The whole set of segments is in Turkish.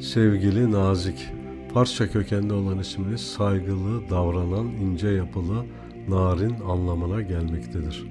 Sevgili nazik, Farsça kökenli olan isminiz saygılı, davranan, ince yapılı, narin anlamına gelmektedir.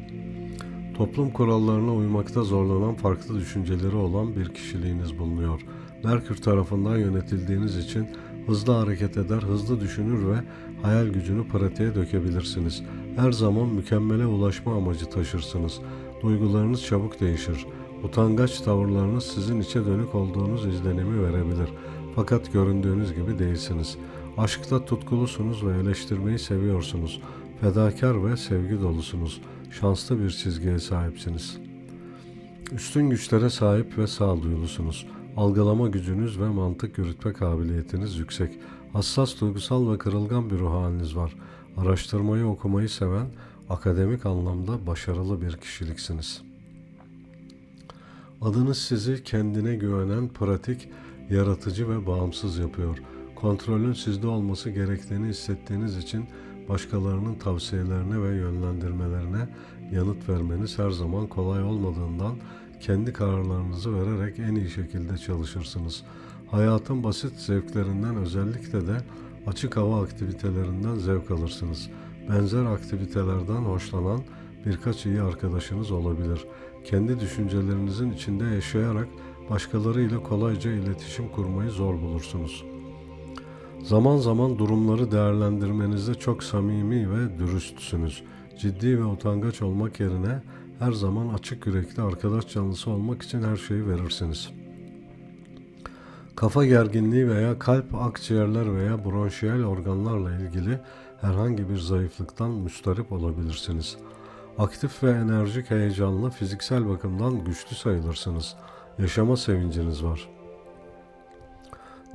Toplum kurallarına uymakta zorlanan farklı düşünceleri olan bir kişiliğiniz bulunuyor. Merkür tarafından yönetildiğiniz için hızlı hareket eder, hızlı düşünür ve hayal gücünü pratiğe dökebilirsiniz. Her zaman mükemmele ulaşma amacı taşırsınız. Duygularınız çabuk değişir. Utangaç tavırlarınız sizin içe dönük olduğunuz izlenimi verebilir. Fakat göründüğünüz gibi değilsiniz. Aşkta tutkulusunuz ve eleştirmeyi seviyorsunuz. Fedakar ve sevgi dolusunuz. Şanslı bir çizgiye sahipsiniz. Üstün güçlere sahip ve sağduyulusunuz. Algılama gücünüz ve mantık yürütme kabiliyetiniz yüksek. Hassas, duygusal ve kırılgan bir ruh haliniz var. Araştırmayı, okumayı seven, akademik anlamda başarılı bir kişiliksiniz. Adınız sizi kendine güvenen, pratik, yaratıcı ve bağımsız yapıyor. Kontrolün sizde olması gerektiğini hissettiğiniz için başkalarının tavsiyelerine ve yönlendirmelerine yanıt vermeniz her zaman kolay olmadığından kendi kararlarınızı vererek en iyi şekilde çalışırsınız. Hayatın basit zevklerinden özellikle de açık hava aktivitelerinden zevk alırsınız. Benzer aktivitelerden hoşlanan birkaç iyi arkadaşınız olabilir. Kendi düşüncelerinizin içinde yaşayarak başkalarıyla kolayca iletişim kurmayı zor bulursunuz. Zaman zaman durumları değerlendirmenizde çok samimi ve dürüstsünüz. Ciddi ve utangaç olmak yerine her zaman açık yürekli arkadaş canlısı olmak için her şeyi verirsiniz. Kafa gerginliği veya kalp, akciğerler veya bronşiyel organlarla ilgili herhangi bir zayıflıktan müstarip olabilirsiniz. Aktif ve enerjik, heyecanlı, fiziksel bakımdan güçlü sayılırsınız. Yaşama sevinciniz var.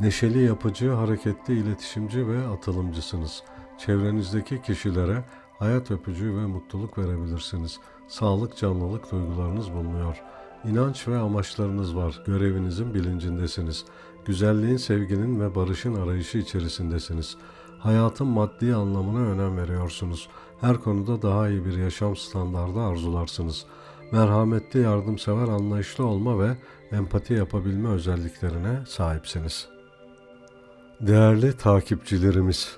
Neşeli, yapıcı, hareketli, iletişimci ve atılımcısınız. Çevrenizdeki kişilere hayat öpücüğü ve mutluluk verebilirsiniz. Sağlık, canlılık duygularınız bulunuyor. İnanç ve amaçlarınız var. Görevinizin bilincindesiniz. Güzelliğin, sevginin ve barışın arayışı içerisindesiniz. Hayatın maddi anlamına önem veriyorsunuz. Her konuda daha iyi bir yaşam standardı arzularsınız. Merhametli, yardımsever, anlayışlı olma ve empati yapabilme özelliklerine sahipsiniz. Değerli takipçilerimiz,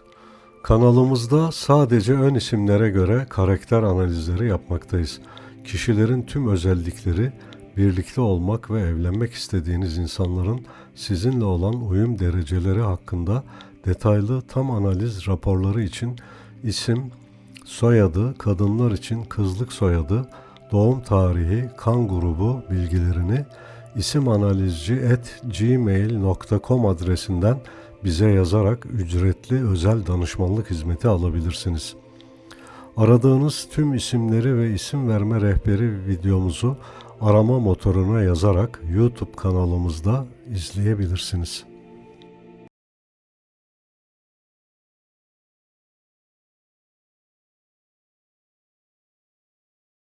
kanalımızda sadece ön isimlere göre karakter analizleri yapmaktayız. Kişilerin tüm özellikleri, birlikte olmak ve evlenmek istediğiniz insanların sizinle olan uyum dereceleri hakkında detaylı tam analiz raporları için isim, soyadı, kadınlar için kızlık soyadı, doğum tarihi, kan grubu bilgilerini isimanalizci@gmail.com adresinden bize yazarak ücretli özel danışmanlık hizmeti alabilirsiniz. Aradığınız tüm isimleri ve isim verme rehberi videomuzu arama motoruna yazarak YouTube kanalımızda izleyebilirsiniz.